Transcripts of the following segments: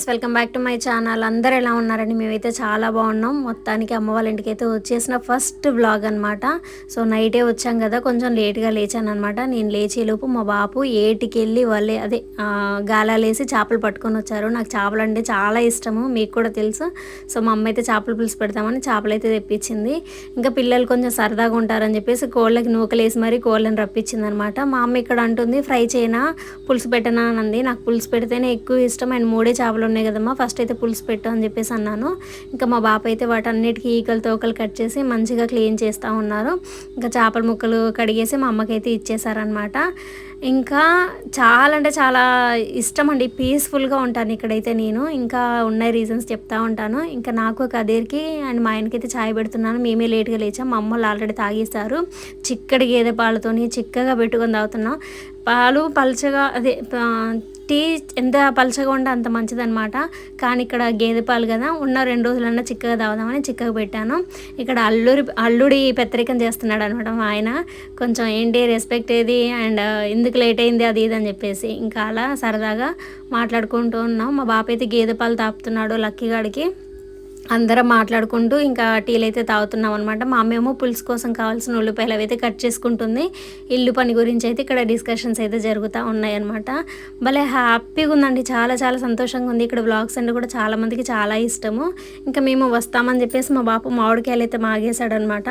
Friends welcome back to my channel. అందరు ఎలా ఉన్నారండి? మేమైతే చాలా బాగున్నాం. మొత్తానికి అమ్మ వాళ్ళ ఇంటికి అయితే వచ్చేసిన ఫస్ట్ బ్లాగ్ అనమాట సో నైటే వచ్చాం కదా కొంచెం లేట్గా లేచాను అనమాట నేను లేచేలోపు మా బాపు ఏటికి వెళ్ళి వాళ్ళే అదే గాలాలేసి చేపలు పట్టుకొని వచ్చారు. నాకు చేపలు అంటే చాలా ఇష్టము మీకు కూడా తెలుసు. సో మా అమ్మ అయితే చేపలు పులుసు పెడతామని చేపలు అయితే తెప్పించింది. ఇంకా పిల్లలు కొంచెం సరదాగా ఉంటారని చెప్పేసి కోళ్ళకి నూకలేసి మరీ కోళ్ళని రప్పించింది అనమాట మా అమ్మ ఇక్కడ అంటుంది ఫ్రై చేయనా? పులుసు పెట్టనా? అనంది అంది. నాకు పులుసు పెడితేనే ఎక్కువ ఇష్టం. అండ్ మూడే చేపలు ఉన్నాయి కదమ్మా. ఫస్ట్ అయితే పులుసు పెట్టు అని చెప్పేసి అన్నాను. ఇంకా మా బాప అయితే వాటన్నిటికీ ఈకలు తోకలు కట్ చేసి మంచిగా క్లీన్ చేస్తూ ఉన్నారు. ఇంకా చేపల ముక్కలు కడిగేసి మా అమ్మకైతే ఇచ్చేసారనమాట ఇంకా చాలా అంటే చాలా ఇష్టం అండి. పీస్ఫుల్గా ఉంటాను ఇక్కడైతే నేను. ఇంకా ఉన్న రీజన్స్ చెప్తా ఉంటాను. ఇంకా నాకు కదేర్కి అండ్ మా ఆయనకైతే ఛాయ్ పెడుతున్నాను. మేమే లేట్గా లేచాం. మా అమ్మ వాళ్ళు ఆల్రెడీ తాగేస్తారు చిక్కడి గేదె పాలతోని చిక్కగా పెట్టుకొని తాగుతున్నాం. పాలు పలుచగా అదే టీ ఎంత పలచగా ఉంటే అంత మంచిదనమాట కానీ ఇక్కడ గేదె పాలు కదా ఉన్న రెండు రోజులన్నా చిక్కగా తాగుదామని చిక్కగా పెట్టాను. ఇక్కడ అల్లుడి అల్లుడి పెత్తరికం చేస్తున్నాడు అనమాట మా ఆయన. కొంచెం ఏంటి రెస్పెక్ట్ ఏది? అండ్ ఎందుకు లేట్ అయింది అది ఇది అని చెప్పేసి ఇంకా అలా సరదాగా మాట్లాడుకుంటూ ఉన్నాం. మా బాప అయితే గేదె పాలు తాపుతున్నాడు లక్కీగాడికి అందరం మాట్లాడుకుంటూ ఇంకా టీలు అయితే తాగుతున్నాం అనమాట మా అమ్మేమో పులుసు కోసం కావాల్సిన ఉల్లిపాయలు అవి అయితే కట్ చేసుకుంటుంది. ఇల్లు పని గురించి అయితే ఇక్కడ డిస్కషన్స్ అయితే జరుగుతూ ఉన్నాయన్నమాట భలే హ్యాపీగా ఉందండి. చాలా చాలా సంతోషంగా ఉంది. ఇక్కడ బ్లాగ్స్ అంటే కూడా చాలామందికి చాలా ఇష్టము. ఇంకా మేము వస్తామని చెప్పేసి మా బాపు మామిడికాయలు అయితే మాగేశాడు అనమాట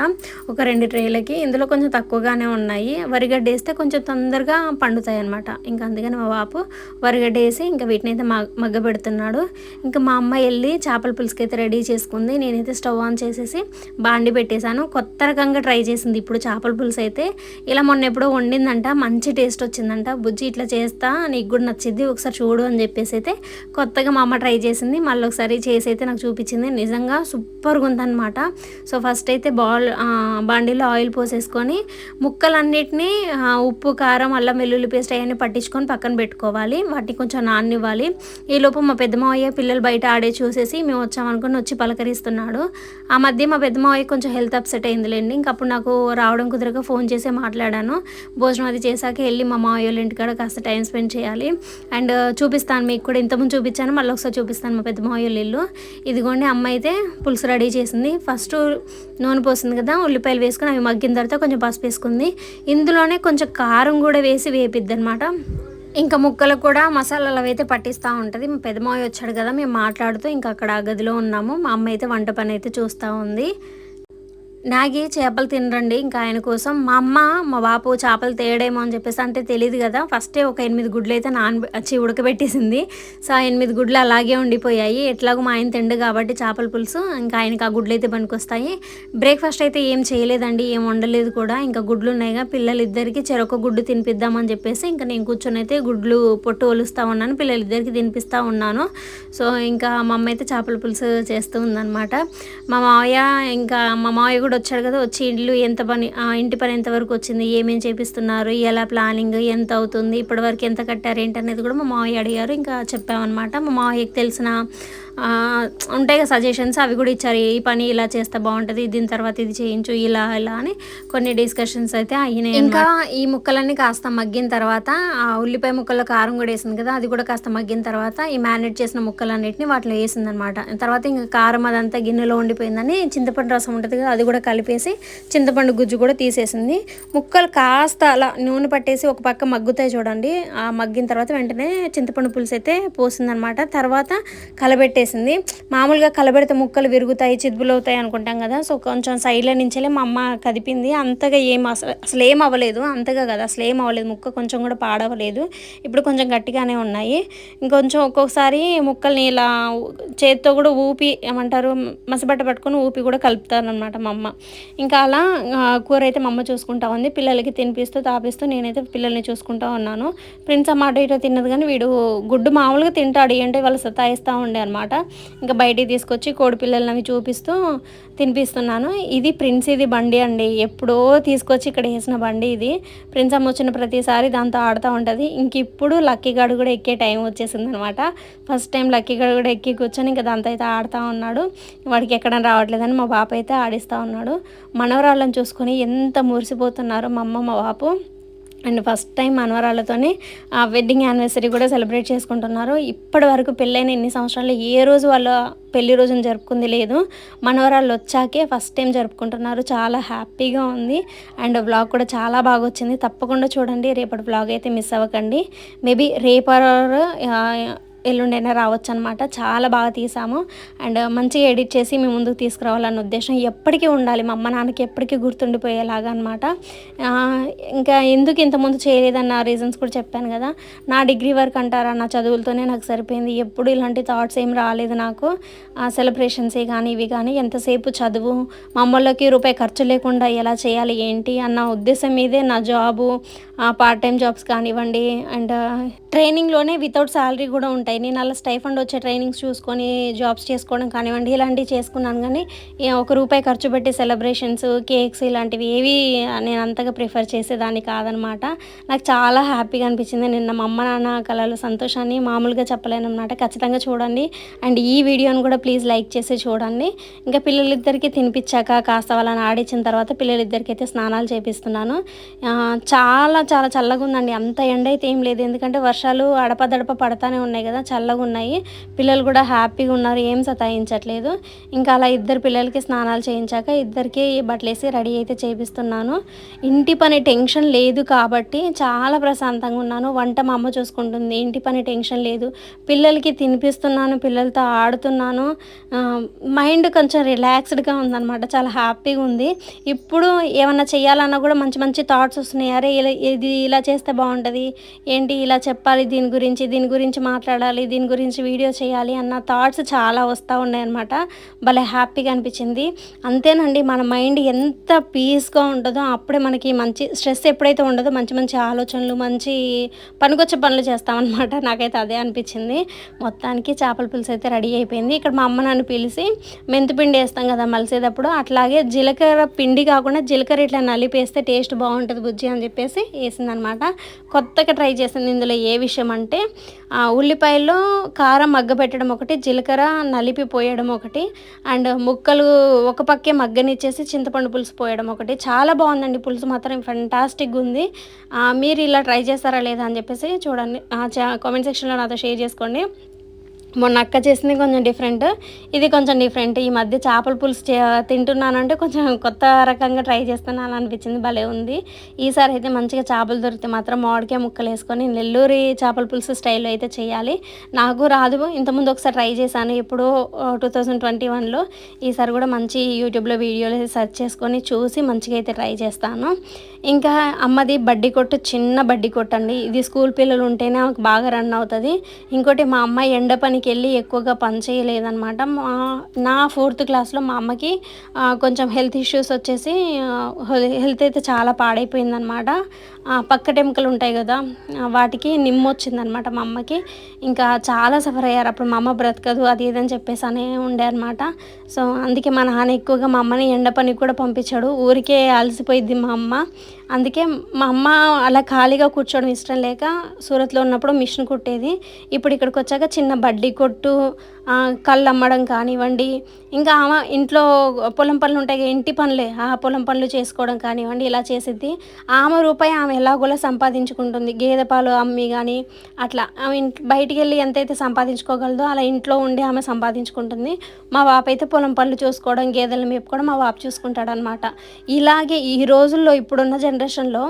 ఒక రెండు ట్రేలకి. ఇందులో కొంచెం తక్కువగానే ఉన్నాయి. వరిగడ్డ వేస్తే కొంచెం తొందరగా పండుతాయి అనమాట ఇంకా అందుకని మా బాపు వరిగడ్డ వేసి ఇంకా వీటిని అయితే మగ్గ పెడుతున్నాడు ఇంకా మా అమ్మ వెళ్ళి చేపల పులుసుకి అయితే రెడీ చేసుకుంది. నేనైతే స్టవ్ ఆన్ చేసేసి బాండి పెట్టేశాను. కొత్త రకంగా ట్రై చేసింది. ఇప్పుడు చేపల పులుసు అయితే ఇలా మొన్న ఎప్పుడో వండిందంట. మంచి టేస్ట్ వచ్చిందంట. బుజ్జి ఇట్లా చేస్తా నీకు కూడా నచ్చింది ఒకసారి చూడు అని చెప్పేసి అయితే కొత్తగా మా అమ్మ ట్రై చేసింది. మళ్ళీ ఒకసారి చేసి అయితే నాకు చూపించింది. నిజంగా సూపర్గా ఉందన్నమాట. సో ఫస్ట్ అయితే బాల్ బాండీలో ఆయిల్ పోసేసుకొని ముక్కలన్నిటినీ ఉప్పు కారం అల్లం వెల్లుల్లి పేస్ట్ అవన్నీ పట్టించుకొని పక్కన పెట్టుకోవాలి. వాటిని కొంచెం నాన్నివ్వాలి. ఈలోపు మా పెద్దమ్మ అయ్యే పిల్లలు బయట ఆడే చూసేసి మేము వచ్చామనుకుని వచ్చి పలకరిస్తున్నాడు. ఆ మధ్య మా పెద్దమ్మాయి కొంచెం హెల్త్ అప్సెట్ అయిందిలేండి. ఇంక అప్పుడు నాకు రావడం కుదరక ఫోన్ చేసి మాట్లాడాను. భోజనం అది చేశాక వెళ్ళి మా మావయ్య వాళ్ళ ఇంటికాడ కాస్త టైం స్పెండ్ చేయాలి. అండ్ uh, చూపిస్తాను మీకు కూడా. ఇంతకుముందు చూపించాను మళ్ళీ ఒకసారి చూపిస్తాను మా పెద్ద మావయ్య వాళ్ళ ఇల్లు. ఇదిగోండి అమ్మ అయితే పులుసు రెడీ చేసింది. ఫస్ట్ నూనె పోసింది కదా ఉల్లిపాయలు వేసుకుని అవి మగ్గిన తర్వాత కొంచెం పసుపు వేసుకుంది. ఇందులోనే కొంచెం కారం కూడా వేసి వేపిద్ది అనమాట ఇంకా ముక్కలకు కూడా మసాలాలు అవి అయితే పట్టిస్తూ ఉంటుంది. మా పెద్దమావి వచ్చాడు కదా మేము మాట్లాడుతూ ఇంకా అక్కడ ఆ గదిలో ఉన్నాము. మా అమ్మ అయితే వంట పని అయితే చూస్తూ ఉంది. నాగి చేపలు తినరండి. ఇంకా ఆయన కోసం మా అమ్మ మా బాపు చేపలు తేడేమో అని చెప్పేసి అంటే తెలియదు కదా. ఫస్టే ఒక ఎనిమిది గుడ్లు అయితే నాన్ వచ్చి ఉడకబెట్టేసింది. సో ఆ ఎనిమిది గుడ్లు అలాగే ఉండిపోయాయి. ఎట్లాగో మా ఆయన తిండు కాబట్టి చేపల పులుసు ఇంకా ఆయనకి ఆ గుడ్లు అయితే పనికొస్తాయి. బ్రేక్ఫాస్ట్ అయితే ఏం చేయలేదండి. ఏం వండలేదు కూడా. ఇంకా గుడ్లు ఉన్నాయిగా పిల్లలిద్దరికి చెరొక గుడ్డు తినిపిద్దామని చెప్పేసి ఇంకా నేను కూర్చొని అయితే గుడ్లు పొట్టు ఒలుస్తూ ఉన్నాను. పిల్లలిద్దరికి తినిపిస్తూ ఉన్నాను. సో ఇంకా మా అమ్మ అయితే చేపల పులుసు చేస్తూ ఉందన్నమాట. మా మావయ్య ఇంకా మా మావయ్య కూడా వచ్చాడు కదా వచ్చి ఇల్లు ఎంత పని ఇంటి పని ఎంతవరకు వచ్చింది ఏమేమి చేపిస్తున్నారు ఎలా ప్లానింగ్ ఎంత అవుతుంది ఇప్పటివరకు ఎంత కట్టారు ఏంటి అనేది కూడా మా మావయ్య అడిగారు. ఇంకా చెప్పామన్నమాట. మా మావయ్యకి తెలిసిన ఉంటాయి సజెషన్స్ అవి కూడా ఇచ్చారు. ఈ పని ఇలా చేస్తే బాగుంటుంది దీని తర్వాత ఇది చేయించు ఇలా ఇలా అని కొన్ని డిస్కషన్స్ అయితే అయినాయి ఇంకా ఈ ముక్కలన్నీ కాస్త మగ్గిన తర్వాత ఆ ఉల్లిపాయ ముక్కల్లో కారం కూడా వేసింది కదా అది కూడా కాస్త మగ్గిన తర్వాత ఈ మ్యారినేట్ చేసిన ముక్కలన్నిటిని వాటిలో వేసింది అనమాట తర్వాత ఇంకా కారం అదంతా గిన్నెలో ఉండిపోయిందని చింతపండు రసం ఉంటుంది కదా అది కూడా కలిపేసి చింతపండు గుజ్జు కూడా తీసేసింది. ముక్కలు కాస్త అలా నూనె పట్టేసి ఒక పక్క మగ్గుతాయి చూడండి. ఆ మగ్గిన తర్వాత వెంటనే చింతపండు పులుసు అయితే పోసిందనమాట తర్వాత కలబెట్టేసింది మామూలుగా కలబెడితే ముక్కలు విరుగుతాయి చిద్బులు అవుతాయి అనుకుంటాం కదా. సో కొంచెం సైడ్ల నుంచెలే మా అమ్మ కదిపింది. అంతగా ఏం అసలు అసలు ఏం అవ్వలేదు. అంతగా కదా అసలు ఏం అవ్వలేదు. ముక్క కొంచెం కూడా పాడవలేదు ఇప్పుడు కొంచెం గట్టిగానే ఉన్నాయి. ఇంకొంచెం ఒక్కొక్కసారి ముక్కల్ని ఇలా చేత్తో కూడా ఊపి ఏమంటారు మసబట్ట పట్టుకొని ఊపి కూడా కలుపుతారనమాట మా అమ్మ. ఇంకా అలా కూర అయితే మా అమ్మ చూసుకుంటా ఉంది. పిల్లలకి తినిపిస్తూ తాపిస్తూ నేనైతే పిల్లల్ని చూసుకుంటా ఉన్నాను. ప్రిన్స్ అమ్మ అటు ఇటు తిన్నది కానీ వీడు గుడ్డు మామూలుగా తింటాడు. ఏంటో వాళ్ళు సతాయిస్తూ ఉండే అనమాట ఇంకా బయటికి తీసుకొచ్చి కోడి పిల్లల్ని అవి చూపిస్తూ తినిపిస్తున్నాను. ఇది ప్రిన్స్ ఇది బండి అండి. ఎప్పుడో తీసుకొచ్చి ఇక్కడ వేసిన బండి ఇది. ప్రిన్స్ అమ్మ వచ్చిన ప్రతిసారి దాంతో ఆడుతూ ఉంటుంది. ఇంక ఇప్పుడు లక్కీ గాడు కూడా ఎక్కే టైం వచ్చేసింది అనమాట ఫస్ట్ టైం లక్కీ గాడు కూడా ఎక్కి కూర్చొని ఇంకా దాంతో అయితే ఆడుతూ ఉన్నాడు. వాడికి ఎక్కడ రావట్లేదని మా బాప అయితే ఆడిస్తూ ఉన్నాడు. మనవరాళ్ళని చూసుకొని ఎంత మురిసిపోతున్నారు మా అమ్మ మా బాపు. అండ్ ఫస్ట్ టైం మనవరాళ్ళతోనే ఆ వెడ్డింగ్ యానివర్సరీ కూడా సెలబ్రేట్ చేసుకుంటున్నారు. ఇప్పటి వరకు పెళ్ళైన ఎన్ని సంవత్సరాలు ఏ రోజు వాళ్ళ పెళ్ళి రోజున జరుపుకుంది లేదు. మనవరాళ్ళు వచ్చాకే ఫస్ట్ టైం జరుపుకుంటున్నారు. చాలా హ్యాపీగా ఉంది. అండ్ వ్లాగ్ కూడా చాలా బాగా వచ్చింది. తప్పకుండా చూడండి. రేపటి వ్లాగ్ అయితే మిస్ అవ్వకండి. మేబీ రేపర్ ఎల్లుండైనా రావచ్చు అనమాట చాలా బాగా తీసాము. అండ్ మంచిగా ఎడిట్ చేసి మేము ముందుకు తీసుకురావాలన్న ఉద్దేశం ఎప్పటికీ ఉండాలి. మా అమ్మ నాన్నకి ఎప్పటికీ గుర్తుండిపోయేలాగా అనమాట ఇంకా ఎందుకు ఇంతకుముందు చేయలేదన్న రీజన్స్ కూడా చెప్పాను కదా. నా డిగ్రీ వర్క్ అంటారా నా చదువులతోనే నాకు సరిపోయింది. ఎప్పుడు ఇలాంటి థాట్స్ ఏం రాలేదు నాకు. సెలబ్రేషన్సే కానీ ఇవి కానీ ఎంతసేపు చదువు మా అమ్మలోకి రూపాయి ఖర్చు లేకుండా ఎలా చేయాలి ఏంటి అన్న ఉద్దేశం మీదే నా జాబు పార్ట్ టైం జాబ్స్ కానివ్వండి. అండ్ ట్రైనింగ్లోనే వితౌట్ శాలరీ కూడా ఉంటాయి. నేను అలా స్టైఫండ్ వచ్చే ట్రైనింగ్స్ చూసుకొని జాబ్స్ చేసుకోవడం కానివ్వండి ఇలాంటివి చేసుకున్నాను. కానీ ఒక రూపాయి ఖర్చు పెట్టి సెలబ్రేషన్స్ కేక్స్ ఇలాంటివి ఏవి నేను అంతగా ప్రిఫర్ చేసేదాన్ని కాదనమాట. నాకు చాలా హ్యాపీగా అనిపించింది. నిన్న మా అమ్మ నాన్న కళలు సంతోషాన్ని మామూలుగా చెప్పలేను అనమాట ఖచ్చితంగా చూడండి. అండ్ ఈ వీడియోని కూడా ప్లీజ్ లైక్ చేసి చూడండి. ఇంకా పిల్లలిద్దరికీ తినిపించాక కాస్త వాళ్ళని ఆడించిన తర్వాత పిల్లలిద్దరికి అయితే స్నానాలు చేపిస్తున్నాను. చాలా చాలా చల్లగా ఉందండి. అంత ఎండ అయితే ఏం లేదు. ఎందుకంటే వర్షాలు అడపదడప పడతానే ఉన్నాయి కదా. చల్లగా ఉన్నాయి. పిల్లలు కూడా హ్యాపీగా ఉన్నారు ఏం సతాయించట్లేదు. ఇంకా అలా ఇద్దరు పిల్లలకి స్నానాలు చేయించాక ఇద్దరికి బట్టలు వేసి రెడీ అయితే చేపిస్తున్నాను. ఇంటి పని టెన్షన్ లేదు కాబట్టి చాలా ప్రశాంతంగా ఉన్నాను. వంట మా అమ్మ చూసుకుంటుంది. ఇంటి పని టెన్షన్ లేదు. పిల్లలకి తినిపిస్తున్నాను పిల్లలతో ఆడుతున్నాను. మైండ్ కొంచెం రిలాక్స్డ్గా ఉందన్నమాట. చాలా హ్యాపీగా ఉంది. ఇప్పుడు ఏమన్నా చేయాలన్నా కూడా మంచి మంచి థాట్స్ వస్తున్నాయి. అరే ఇలా ఇది ఇలా చేస్తే బాగుంటుంది. ఏంటి ఇలా చెప్పాలి దీని గురించి దీని గురించి మాట్లాడాలి. దీని గురించి వీడియో చేయాలి అన్న థాట్స్ చాలా వస్తూ ఉన్నాయన్నమాట. భలే హ్యాపీగా అనిపించింది. అంతేనండి మన మైండ్ ఎంత పీస్గా ఉంటుందో అప్పుడే మనకి మంచి స్ట్రెస్ ఎప్పుడైతే ఉండదో మంచి మంచి ఆలోచనలు మంచి పనికొచ్చే పనులు చేస్తామన్నమాట. నాకైతే అదే అనిపించింది. మొత్తానికి చేపల పులుసు అయితే రెడీ అయిపోయింది. ఇక్కడ మా అమ్మ నన్ను పిలిచి మెంతిపిండి వేస్తాం కదా మలిసేటప్పుడు అట్లాగే జీలకర్ర పిండి కాకుండా జీలకర్ర ఇట్లా నలిపేస్తే టేస్ట్ బాగుంటుంది బుజ్జి అని చెప్పేసి వేసిందనమాట కొత్తగా ట్రై చేసింది ఇందులో ఏ విషయం అంటే ఉల్లిపాయల్లో కారం మగ్గ పెట్టడం ఒకటి జీలకర్ర నలిపి పోయడం ఒకటి అండ్ ముక్కలు ఒక పక్కే మగ్గనిచ్చేసి చింతపండు పులుసు పోయడం ఒకటి. చాలా బాగుందండి పులుసు మాత్రం ఫంటాస్టిక్గా ఉంది. మీరు ఇలా ట్రై చేస్తారా లేదా అని చెప్పేసి చూడండి. కామెంట్ సెక్షన్లో నాతో షేర్ చేసుకోండి. మొన్న అక్క చేసింది కొంచెం డిఫరెంట్ ఇది కొంచెం డిఫరెంట్ ఈ మధ్య చేపల పులుసు తింటున్నానంటే కొంచెం కొత్త రకంగా ట్రై చేస్తున్నాను అనిపించింది. భలే ఉంది. ఈసారి అయితే మంచిగా చేపలు దొరికితే మాత్రం మామిడికాయ ముక్కలు వేసుకొని నెల్లూరి చేపల పులుసు స్టైల్లో అయితే చేయాలి. నాకు రాదు. ఇంతకుముందు ఒకసారి ట్రై చేశాను. ఇప్పుడు టూ థౌజండ్ ట్వంటీ వన్లో ఈసారి కూడా మంచి యూట్యూబ్లో వీడియోలు సెర్చ్ చేసుకొని చూసి మంచిగా అయితే ట్రై చేస్తాను. ఇంకా అమ్మది బడ్డీ కొట్టు చిన్న బడ్డీ కొట్టు అండి ఇది స్కూల్ పిల్లలు ఉంటేనే బాగా రన్ అవుతుంది. ఇంకోటి మా అమ్మ ఎండ పనికి వెళ్ళి ఎక్కువగా పని చేయలేదనమాట మా నా ఫోర్త్ క్లాస్లో మా అమ్మకి కొంచెం హెల్త్ ఇష్యూస్ వచ్చేసి హెల్త్ అయితే చాలా పాడైపోయిందనమాట పక్కటెముకలు ఉంటాయి కదా వాటికి నిమ్మ వచ్చిందనమాట మా అమ్మకి. ఇంకా చాలా సఫర్ అయ్యారు. అప్పుడు మా అమ్మ బ్రతకదు అది ఏదని చెప్పేసి అనే ఉండే అనమాట సో అందుకే మా నాన్న ఎక్కువగా మా అమ్మని ఎండ పనికి కూడా పంపించాడు. ఊరికే అలసిపోయింది మా అమ్మ. అందుకే మా అమ్మ అలా ఖాళీగా కూర్చోవడం ఇష్టం లేక సూరత్లో ఉన్నప్పుడు మిషన్ కుట్టేది. ఇప్పుడు ఇక్కడికి వచ్చాక చిన్న బడ్డీ కొట్టు కళ్ళు అమ్మడం కానివ్వండి ఇంకా ఆమె ఇంట్లో పొలం పనులు ఉంటాయి ఇంటి పనులే ఆ పొలం పనులు చేసుకోవడం కానివ్వండి ఇలా చేసిద్ది. ఆమె రూపాయి ఆమె ఎలాగోలా సంపాదించుకుంటుంది. గేదె పాలు అమ్మి కానీ అట్లా. ఆమె బయటికి వెళ్ళి ఎంతైతే సంపాదించుకోగలదో అలా ఇంట్లో ఉండి ఆమె సంపాదించుకుంటుంది. మా బాప అయితే పొలం పనులు చూసుకోవడం గేదెలను మేపుకోవడం మా బాప చూసుకుంటాడు అనమాట ఇలాగే ఈ రోజుల్లో ఇప్పుడున్న జనరేషన్లో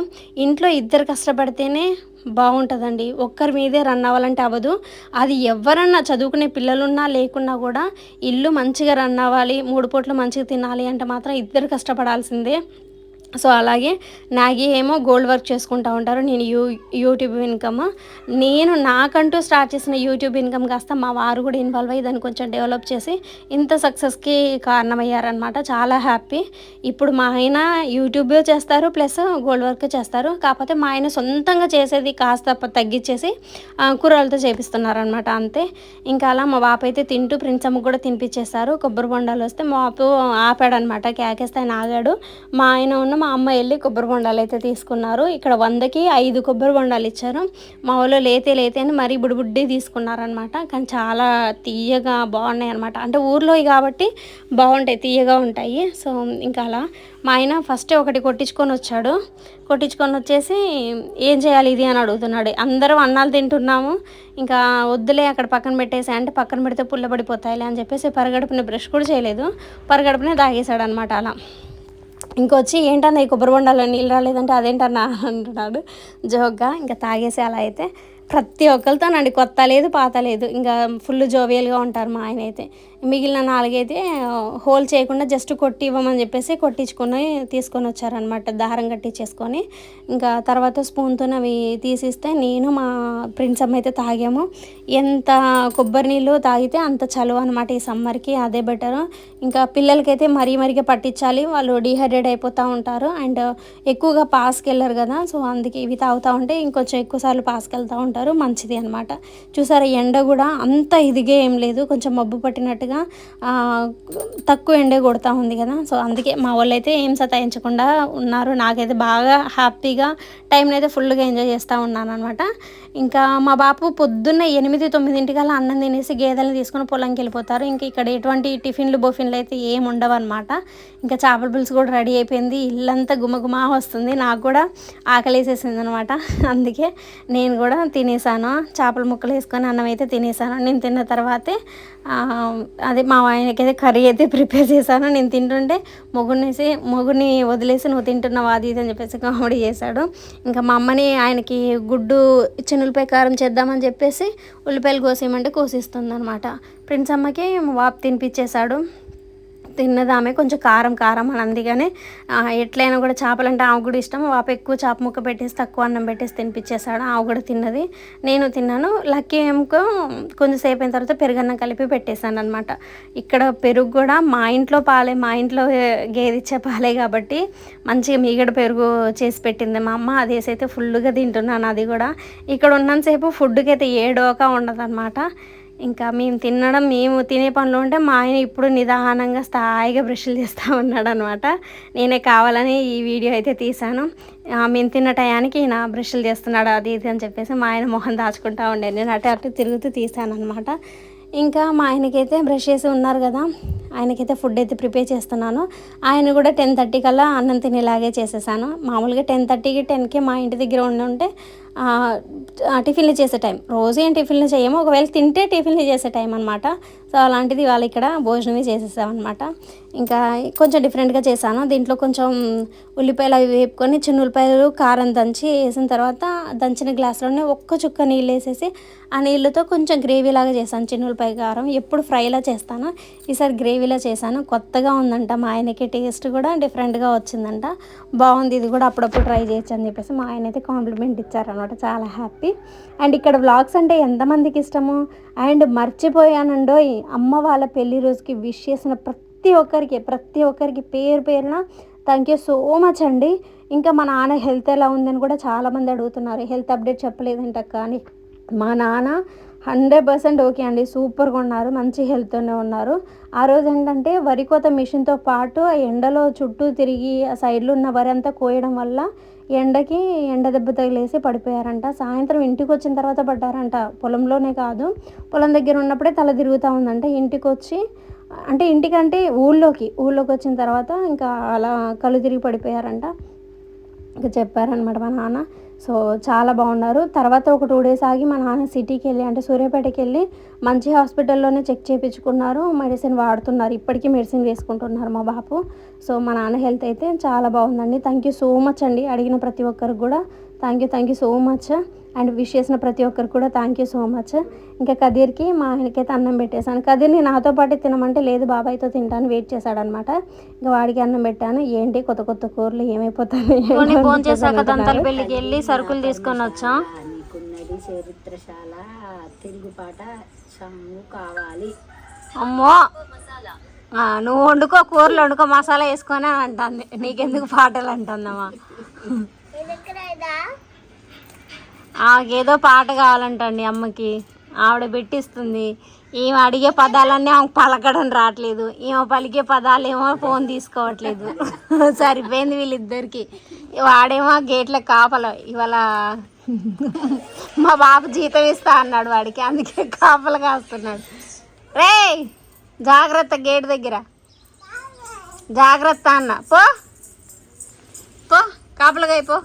ఇంట్లో ఇద్దరు కష్టపడితేనే బాగుంటుందండి. ఒక్కరి మీదే రన్ అవ్వాలంటే అవ్వదు. అది ఎవరన్నా చదువుకునే పిల్లలున్నా లేకున్నా కూడా ఇల్లు మంచిగా రన్ అవ్వాలి మూడు పూట్లు మంచిగా తినాలి అంటే మాత్రం ఇద్దరు కష్టపడాల్సిందే. సో అలాగే నాగి ఏమో గోల్డ్ వర్క్ చేసుకుంటూ ఉంటారు నేను యూ యూట్యూబ్ ఇన్కమ్. నేను నాకంటూ స్టార్ట్ చేసిన యూట్యూబ్ ఇన్కమ్ కాస్త మా వారు కూడా ఇన్వాల్వ్ అయ్యి దాన్ని కొంచెం డెవలప్ చేసి ఇంత సక్సెస్కి కారణమయ్యారనమాట చాలా హ్యాపీ. ఇప్పుడు మా ఆయన యూట్యూబ్ చేస్తారు ప్లస్ గోల్డ్ వర్క్ చేస్తారు. కాకపోతే మా ఆయన సొంతంగా చేసేది కాస్త తగ్గించేసి కూరలతో చేపిస్తున్నారనమాట అంతే. ఇంకా అలా మా బాప అయితే తింటూ ప్రిన్స్ కూడా తినిపించేశారు కొబ్బరి బొండాలు వస్తే మా బాపు ఆపాడనమాట కేకేస్తే ఆయన ఆగాడు. మా ఆయన ఉన్న మా అమ్మ వెళ్ళి కొబ్బరి బొండాలు అయితే తీసుకున్నారు. ఇక్కడ వందకి ఐదు కొబ్బరి బొండాలు ఇచ్చారు. మా వాళ్ళు లేతే లేతే అని మరీ బుడిబుడ్డి తీసుకున్నారనమాట కానీ చాలా తీయగా బాగున్నాయి అనమాట అంటే ఊర్లో కాబట్టి బాగుంటాయి తీయగా ఉంటాయి. సో ఇంకా అలా. మా ఆయన ఫస్ట్ ఒకటి కొట్టించుకొని వచ్చాడు. కొట్టించుకొని వచ్చేసి ఏం చేయాలి ఇది అని అడుగుతున్నాడు. అందరం అన్నాలు తింటున్నాము. ఇంకా వద్దులే అక్కడ పక్కన పెట్టేసి అంటే పక్కన పెడితే పుల్లబడిపోతాయిలే అని చెప్పేసి పరగడుపున బ్రష్ కూడా చేయలేదు. పరగడుపునే తాగేశాడు అనమాట అలా. ఇంకొచ్చి ఏంటన్నా ఈ కొబ్బరి బొండాలో నీళ్ళు రాలేదంటే అదేంటన్నా? అంటున్నాడు జోక్గా ఇంకా తాగేసి అలా అయితే ప్రతి ఒక్కరితోనండి కొత్త లేదు పాత లేదు. ఇంకా ఫుల్ జోవియల్గా ఉంటారు మా ఆయన అయితే. మిగిలిన నాలుగైతే హోల్ చేయకుండా జస్ట్ కొట్టి ఇవ్వమని చెప్పేసి కొట్టించుకొని తీసుకొని వచ్చారనమాట దారం కట్టించేసుకొని. ఇంకా తర్వాత స్పూన్తో అవి తీసిస్తే నేను మా ప్రిన్స్ అమ్మ అయితే తాగాము. ఎంత కొబ్బరి నీళ్ళు తాగితే అంత చలువ అనమాట ఈ సమ్మర్కి అదే బెటర్. ఇంకా పిల్లలకైతే మరీ మరీగా పట్టించాలి. వాళ్ళు డిహైడ్రేట్ అయిపోతూ ఉంటారు. అండ్ ఎక్కువగా పాస్కి వెళ్ళరు కదా సో అందుకే ఇవి తాగుతూ ఉంటే ఇంకొంచెం ఎక్కువసార్లు పాస్కి వెళ్తూ ఉంటారు. మంచిది అనమాట చూసారా ఎండ కూడా అంత ఇదిగే ఏం లేదు. కొంచెం మబ్బు పట్టినట్టుగా ఆ, తక్కువ ఎండే కొడతా ఉంది కదా. సో అందుకే మా వాళ్ళు అయితే ఏం సతాయించకుండా ఉన్నారు. నాకైతే బాగా హ్యాపీగా టైంని అయితే ఫుల్గా ఎంజాయ్ చేస్తూ ఉన్నాను అనమాట ఇంకా మా బాపు పొద్దున్న ఎనిమిది తొమ్మిదింటికల్లా అన్నం తినేసి గేదెలను తీసుకొని పొలంకి వెళ్ళిపోతారు. ఇంకా ఇక్కడ ఎటువంటి టిఫిన్లు బొఫిన్లు అయితే ఏం ఉండవు అనమాట ఇంకా చేపల పులుసు కూడా రెడీ అయిపోయింది. ఇల్లంతా గుమగుమా వస్తుంది. నాకు కూడా ఆకలేసేసింది అనమాట అందుకే నేను కూడా తినేసాను. చేపల ముక్కలు వేసుకొని అన్నం అయితే తినేసాను. నేను తిన్న తర్వాతే అదే మా ఆయనకైతే కర్రీ అయితే ప్రిపేర్ చేశాను. నేను తింటుంటే మొగుడినేసి మొగుడిని వదిలేసి నువ్వు తింటున్నావు అది ఇది అని చెప్పేసి కామెడీ చేశాడు. ఇంకా మా అమ్మని ఆయనకి గుడ్డు చిన్న ఉల్లిపాయ కారం చేద్దామని చెప్పేసి ఉల్లిపాయలు కోసేయమంటే కోసిస్తుంది అనమాట ప్రిన్స్ అమ్మకి వాపు తినిపించేశాడు తిన్నదామే కొంచెం కారం కారం అని అందుకనే ఎట్లయినా కూడా చేపలంటే ఆమె కూడా ఇష్టం. పాప ఎక్కువ చేప ముక్క పెట్టేసి తక్కువ అన్నం పెట్టేసి తినిపించేశాడు ఆమె కూడా తిన్నది. నేను తిన్నాను. లక్కీ ఏమో కొంచెంసేపు అయిన తర్వాత పెరుగన్నం కలిపి పెట్టేశాను అనమాట ఇక్కడ పెరుగు కూడా మా ఇంట్లో పాలే మా ఇంట్లో గేదిచ్చే పాలే కాబట్టి మంచిగా మీగడ పెరుగు చేసి పెట్టింది మా అమ్మ. అది వేసి అయితే ఫుల్గా తింటున్నాను అది కూడా. ఇక్కడ ఉన్నంతసేపు ఫుడ్కి అయితే ఏడోక ఉండదు ఇంకా మేము తినడం మేము తినే పనిలో ఉంటే మా ఆయన ఇప్పుడు నిదానంగా స్థాయిగా బ్రష్లు చేస్తూ ఉన్నాడు అనమాట నేనే కావాలని ఈ వీడియో అయితే తీశాను. మేము తిన్న టయానికి నా బ్రష్లు చేస్తున్నాడు అది ఇది అని చెప్పేసి మా ఆయన మొహం దాచుకుంటా ఉండే. నేను అటు అటు తిరుగుతూ తీశాను అనమాట ఇంకా మా ఆయనకైతే బ్రష్ చేసి ఉన్నారు కదా ఆయనకైతే ఫుడ్ అయితే ప్రిపేర్ చేస్తున్నాను. ఆయన కూడా టెన్ థర్టీ కల్లా అన్నం తినేలాగే చేసేసాను. మామూలుగా టెన్ థర్టీకి టెన్కి మా ఇంటి దగ్గర ఉండి ఉంటే టిఫిన్లు చేసే టైం. రోజు ఏం టిఫిన్లు చేయము. ఒకవేళ తింటే టిఫిన్లు చేసే టైం అనమాట సో అలాంటిది వాళ్ళు ఇక్కడ భోజనమే చేసేసామన్నమాట. ఇంకా కొంచెం డిఫరెంట్గా చేశాను. దీంట్లో కొంచెం ఉల్లిపాయలు అవి వేపుకొని చిన్న ఉల్లిపాయలు కారం దంచి వేసిన తర్వాత దంచిన గ్లాస్లోనే ఒక్క చుక్క నీళ్ళు వేసేసి ఆ నీళ్ళతో కొంచెం గ్రేవీ లాగా చేశాను. చిన్న ఉల్లిపాయ కారం ఎప్పుడు ఫ్రైలా చేస్తాను. ఈసారి గ్రేవీలా చేశాను. కొత్తగా ఉందంట మా ఆయనకి టేస్ట్ కూడా డిఫరెంట్గా వచ్చిందంట. బాగుంది. ఇది కూడా అప్పుడప్పుడు ట్రై చేయొచ్చు అని చెప్పేసి మా ఆయన అయితే కాంప్లిమెంట్ ఇచ్చారనమాట చాలా హ్యాపీ. అండ్ ఇక్కడ వ్లాగ్స్ అంటే ఎంతమందికి ఇష్టము? అండ్ మర్చిపోయానండో అమ్మ వాళ్ళ పెళ్ళి రోజుకి విష్ చేసిన ప్రతి ఒక్కరికి ప్రతి ఒక్కరికి పేరు పేరున థ్యాంక్ యూ సో మచ్ అండి. ఇంకా మా నాన్న హెల్త్ ఎలా ఉందని కూడా చాలామంది అడుగుతున్నారు. హెల్త్ అప్డేట్ చెప్పలేదంట కానీ మా నాన్న హండ్రెడ్ పర్సెంట్ ఓకే అండి. సూపర్గా ఉన్నారు. మంచి హెల్త్తోనే ఉన్నారు. ఆ రోజు ఏంటంటే వరి కోత మిషన్తో పాటు ఆ ఎండలో చుట్టూ తిరిగి ఆ సైడ్లో ఉన్న వరి అంతా కోయడం వల్ల ఎండకి ఎండ దెబ్బ తగిలేసి పడిపోయారంట. సాయంత్రం ఇంటికి వచ్చిన తర్వాత పడ్డారంట. పొలంలోనే కాదు. పొలం దగ్గర ఉన్నప్పుడే తల తిరుగుతూ ఉందంట. ఇంటికి వచ్చి అంటే ఇంటికంటే ఊళ్ళోకి ఊళ్ళోకి వచ్చిన తర్వాత ఇంకా అలా కళ్ళు తిరిగి పడిపోయారంట. ఇంకా చెప్పారనమాట మా నాన్న. సో చాలా బాగున్నారు. తర్వాత ఒక టూ డేస్ ఆగి మా నాన్న సిటీకి వెళ్ళి అంటే సూర్యాపేటకి వెళ్ళి మంచి హాస్పిటల్లోనే చెక్ చేయించుకున్నారు మెడిసిన్ వాడుతున్నారు. ఇప్పటికీ మెడిసిన్ వేసుకుంటున్నారు మా బాపు సో మా నాన్న హెల్త్ అయితే చాలా బాగుందండి. థ్యాంక్ యూ సో మచ్ అండి. అడిగిన ప్రతి ఒక్కరికి కూడా. Thank you thank you so much and wish చేసిన ప్రతి ఒక్కరికి కూడా థ్యాంక్ యూ సో మచ్ ఇంకా కదీర్కి మా ఆయనకైతే అన్నం పెట్టేశాను. కదీర్ని నాతో పాటు తినమంటే లేదు బాబాయ్తో తింటాను వెయిట్ చేశాడనమాట. ఇంకా వాడికి అన్నం పెట్టాను. ఏంటి కొత్త కొత్త కూరలు ఏమైపోతాయి ఫోన్ చేశాక దంతాల పెళ్ళికి వెళ్ళి సరుకులు తీసుకొని వచ్చాం? నీకున్నది చరిత్రశాల తిరుగుపాట సాంగు కావాలి. అమ్మో! ఆ, నువ్వు వండుకో కూరలు వండుకో మసాలా వేసుకొని అంటుంది. నీకెందుకు పాటలు అంటుందమ్మా? ఏదో పాట కావాలంటండి అమ్మకి. ఆవిడ పెట్టిస్తుంది. ఈమె అడిగే పదాలన్నీ ఆమెకు పలకడం రావట్లేదు. ఈమె పలికే పదాలు ఏమో ఫోన్ తీసుకోవట్లేదు. సరిపోయింది వీళ్ళిద్దరికి. వాడేమో గేట్ల కాపల ఇవాళ మా బాబు జీతం ఇస్తా అన్నాడు వాడికి. అందుకే కాపలు కాస్తున్నాడు. రే జాగ్రత్త గేట్ దగ్గర. జాగ్రత్త అన్న. పో. పో కాపలుగా అయిపో.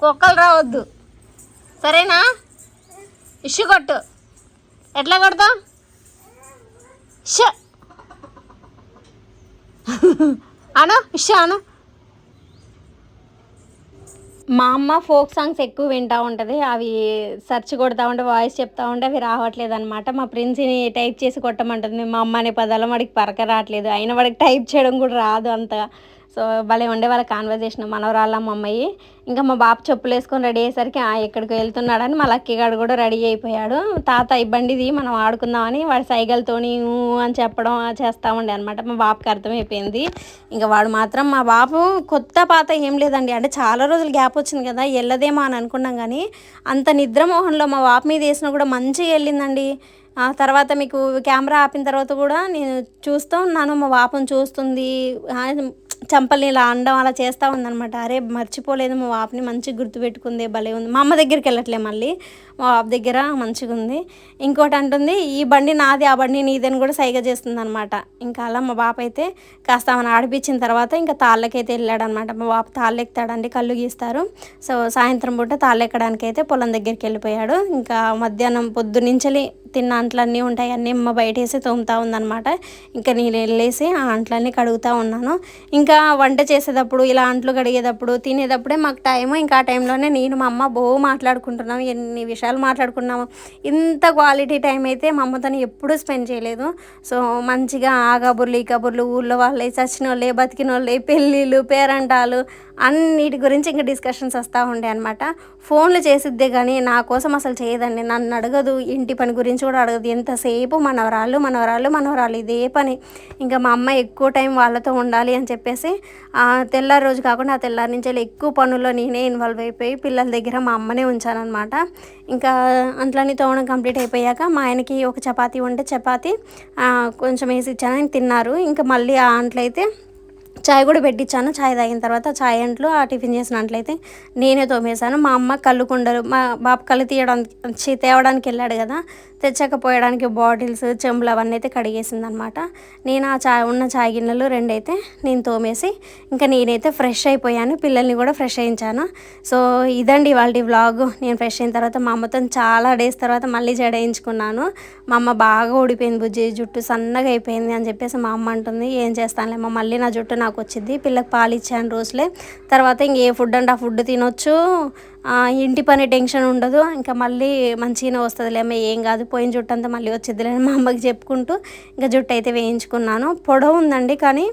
కుక్కలు రావద్దు. సరేనా? ఇష్యూ కొట్టు. ఎట్లా కొడతావు? ష అను ఇష అను. మా అమ్మ ఫోక్ సాంగ్స్ ఎక్కువ వింటూ ఉంటుంది. అవి సెర్చ్ కొడతా ఉంటే వాయిస్ చెప్తా ఉంటే అవి రావట్లేదు అనమాట మా ప్రిన్స్ని టైప్ చేసి కొట్టమంటుంది. మా అమ్మ అనే పదాలు వాడికి పరక రావట్లేదు. అయినా వాడికి టైప్ చేయడం కూడా రాదు అంతగా. సో భలే ఉండే వాళ్ళ కాన్వర్జేషన్ మనవరాళ్ళ మా అమ్మాయి ఇంకా మా బాబు చెప్పులు వేసుకొని రెడీ అయ్యేసరికి "ఆ, ఎక్కడికి వెళ్తున్నాడని మా లక్కీగాడు కూడా రెడీ అయిపోయాడు. తాత ఇబ్బందిది మనం ఆడుకుందామని వాడి సైగలతోని ఊ అని చెప్పడం ఆ చేస్తూ ఉండే అనమాట మా బాబుకి అర్థమైపోయింది. ఇంకా వాడు మాత్రం మా బాబు కొత్త పాత ఏం లేదండి. అంటే చాలా రోజులు గ్యాప్ వచ్చింది కదా వెళ్ళదేమో అని అనుకున్నాం కానీ అంత నిద్రమోహంలో మా బాబు మీద వేసినా కూడా మంచిగా వెళ్ళిందండి. ఆ తర్వాత మీకు కెమెరా ఆపిన తర్వాత కూడా నేను చూస్తూ ఉన్నాను. మా వాపను చూస్తుంది. చంపల్ని ఇలా అండం అలా చేస్తూ ఉందనమాట అరే మర్చిపోలేదు మా వాపని మంచిగా గుర్తుపెట్టుకుంది భలే ఉంది. మా అమ్మ దగ్గరికి వెళ్ళట్లే మళ్ళీ. మా బాబు దగ్గర మంచిగా ఉంది. ఇంకోటి అంటుంది ఈ బండి నాది ఆ బండి నీదని కూడా సైగ చేస్తుంది అనమాట ఇంకా అలా మా బాప అయితే కాస్త ఆమెను ఆడిపించిన తర్వాత ఇంకా తాళ్ళకైతే వెళ్ళాడనమాట మా బాప తాళ్ళు ఎక్కుతాడండి కళ్ళు గీస్తారు. సో సాయంత్రం పూట తాళ్ళు అయితే పొలం దగ్గరికి వెళ్ళిపోయాడు. ఇంకా మధ్యాహ్నం పొద్దునుంచలి తిన్న అంట్లన్నీ ఉంటాయి. అన్నీ అమ్మ బయట వేసి తోముతా ఉందన్నమాట. ఇంకా నేను వెళ్ళేసి ఆ అంట్లన్నీ కడుగుతూ ఉన్నాను. ఇంకా వంట చేసేటప్పుడు ఇలా అంట్లు కడిగేటప్పుడు తినేటప్పుడే మాకు టైము. ఇంకా ఆ టైంలోనే నేను మా అమ్మ బో మాట్లాడుకుంటున్నాం. ఎన్ని విషయాలు మాట్లాడుకున్నాము. ఇంత క్వాలిటీ టైం అయితే మా అమ్మతో ఎప్పుడూ స్పెండ్ చేయలేదు. సో మంచిగా ఆ కబుర్లు ఈ కబుర్లు ఊళ్ళో వాళ్ళే చచ్చిన వాళ్ళే బతికిన వాళ్ళే పెళ్ళిళ్ళు పేరంటాలు అన్నిటి గురించి ఇంకా డిస్కషన్స్ వస్తూ ఉండే అనమాట ఫోన్లు చేసిద్దే కానీ నా కోసం అసలు చేయదండి. నన్ను అడగదు ఇంటి పని గురించి కూడా అడగదు. ఎంతసేపు మనవరాళ్ళు మనవరాళ్ళు మనవరాళ్ళు ఇదే పని. ఇంకా మా అమ్మ ఎక్కువ టైం వాళ్ళతో ఉండాలి అని చెప్పేసి ఆ తెల్లారి రోజు కాకుండా ఆ తెల్లారి నుంచి వెళ్ళి ఎక్కువ పనుల్లో నేనే ఇన్వాల్వ్ అయిపోయి పిల్లల దగ్గర మా అమ్మనే ఉంచానన్నమాట. ఇంకా అంట్లన్నీ తోవడం కంప్లీట్ అయిపోయాక మా ఆయనకి ఒక చపాతీ ఉంటే చపాతీ కొంచెం వేసి ఇచ్చాను. తిన్నారు. ఇంకా మళ్ళీ ఆ అంట్లయితే చాయ్ కూడా పెట్టించాను చాయ్ తాగిన తర్వాత చాయ్ అంట్లో ఆ టిఫిన్ చేసినట్లయితే నేనే తోమేశాను. మా అమ్మ కళ్ళు కుండలు మా బాబు కళ్ళు తీయడానికి తేవడానికి వెళ్ళాడు కదా. తెచ్చకపోయడానికి బాటిల్స్ చెంబులు అవన్నీ అయితే కడిగేసింది అనమాట నేను ఆ చాయ్ ఉన్న చాయ్ గిన్నెలు రెండైతే నేను తోమేసి ఇంకా నేనైతే ఫ్రెష్ అయిపోయాను. పిల్లల్ని కూడా ఫ్రెష్ అయించాను. సో ఇదండి వాళ్ళ వ్లాగ్. నేను ఫ్రెష్ అయిన తర్వాత మా అమ్మతో చాలా డేస్ తర్వాత మళ్ళీ జడేయించుకున్నాను. మా అమ్మ బాగా ఊడిపోయింది బుజ్జి. జుట్టు సన్నగా అయిపోయింది అని చెప్పేసి మా అమ్మ అంటుంది. ఏం చేస్తానులేమ్మా మళ్ళీ నా జుట్టు నాకు వచ్చింది పిల్లకి పాలు ఇచ్చాను రోజులే. తర్వాత ఇంక ఏ ఫుడ్ అంటే ఆ ఫుడ్ తినొచ్చు. ఇంటి పని టెన్షన్ ఉండదు. ఇంకా మళ్ళీ మంచిగానే వస్తుందిలేమ్మా ఏం కాదు. పోయిన జుట్టు అంతా మళ్ళీ వచ్చిద్దిలే అని మా అమ్మకి చెప్పుకుంటూ ఇంకా జుట్టు అయితే వేయించుకున్నాను. పొడవు ఉందండి కానీ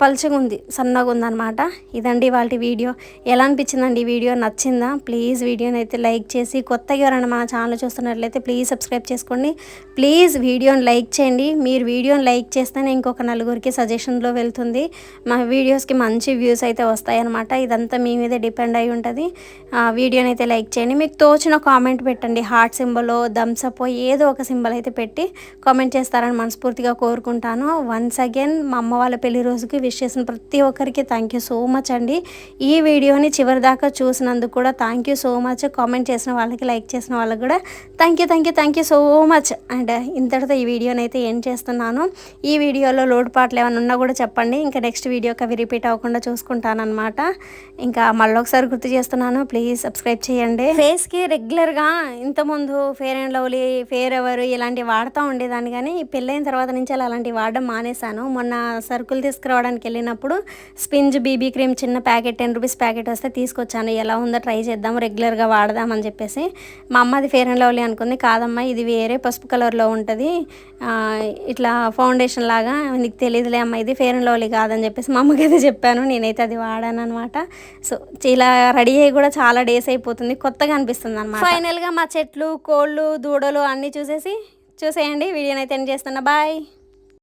పలుచగా ఉంది సన్నగా ఉందన్నమాట ఇదండి వాళ్ళ వీడియో. ఎలా అనిపించిందండి ఈ వీడియో? నచ్చిందా? ప్లీజ్ వీడియోని అయితే లైక్ చేసి కొత్తగా ఎవరైనా మన ఛానల్ చూస్తున్నట్లయితే ప్లీజ్ సబ్స్క్రైబ్ చేసుకోండి. ప్లీజ్ వీడియోని లైక్ చేయండి. మీరు వీడియోని లైక్ చేస్తేనే ఇంకొక నలుగురికి సజెషన్లో వెళ్తుంది. మా వీడియోస్కి మంచి వ్యూస్ అయితే వస్తాయన్నమాట ఇదంతా మీ మీద డిపెండ్ అయి ఉంటుంది. వీడియోని అయితే లైక్ చేయండి. మీకు తోచిన కామెంట్ పెట్టండి. హార్ట్ సింబల్ థమ్స్అప్ ఏదో ఒక సింబల్ అయితే పెట్టి కామెంట్ చేస్తారని మనస్ఫూర్తిగా కోరుకుంటాను. వన్స్ అగైన్ మా అమ్మ వాళ్ళ పెళ్ళి రోజుకి విష్ చేసిన ప్రతి ఒక్కరికి థ్యాంక్ యూ సో మచ్ అండి. ఈ వీడియోని చివరి దాకా చూసినందుకు కూడా thank you so much comment చేసిన వాళ్ళకి లైక్ చేసిన వాళ్ళకి కూడా thank you thank you thank you so much and ఇంతటితో ఈ వీడియోని అయితే ఏం చేస్తున్నాను. ఈ వీడియోలో లోడ్ పాటలు ఏమైనా ఉన్నా కూడా చెప్పండి. ఇంకా నెక్స్ట్ వీడియోకి అవి రిపీట్ అవ్వకుండా చూసుకుంటానమాట ఇంకా మళ్ళీ ఒకసారి గుర్తు చేస్తున్నాను. ప్లీజ్ సబ్స్క్రైబ్ చేయండి. ఫేస్కి రెగ్యులర్గా ఇంతకుముందు ఫేర్ అండ్ లవ్లీ ఫేర్ ఎవరు ఇలాంటివి వాడుతూ ఉండేదాన్ని. కానీ పెళ్ళైన తర్వాత నుంచి అలా అలాంటివి వాడడం మానేశాను. మొన్న సరుకులు తీసుకురావడానికి వెళ్ళినప్పుడు స్పింజ్ బీబీ క్రీమ్ చిన్న ప్యాకెట్ టెన్ రూపీస్ ప్యాకెట్ వస్తే తీసుకొచ్చాను. ఎలా ఉందో ట్రై చేద్దాం రెగ్యులర్గా వాడదామని చెప్పేసి. మా అమ్మ అది ఫేర్ అండ్ లవ్లీ అనుకుంది. కాదమ్మా ఇది వేరే పసుపు కలర్లో ఉంటుంది. ఇట్లా ఫౌండేషన్ లాగా నీకు తెలియదులే అమ్మ ఇది ఫేర్ అండ్ లవ్లీ కాదని చెప్పేసి మా అమ్మకి అయితే చెప్పాను. నేనైతే అది వాడాను అనమాట సో ఇలా రెడీ అయ్యి కూడా చాలా డేస్ అయిపోతుంది. కొత్తగా అనిపిస్తుంది అనమాట ఫైనల్గా మా చెట్లు కోళ్ళు దూడలు అన్నీ చూసేసి చూసేయండి. వీడియోనైతే ఎండ్ చేస్తున్నా. బాయ్.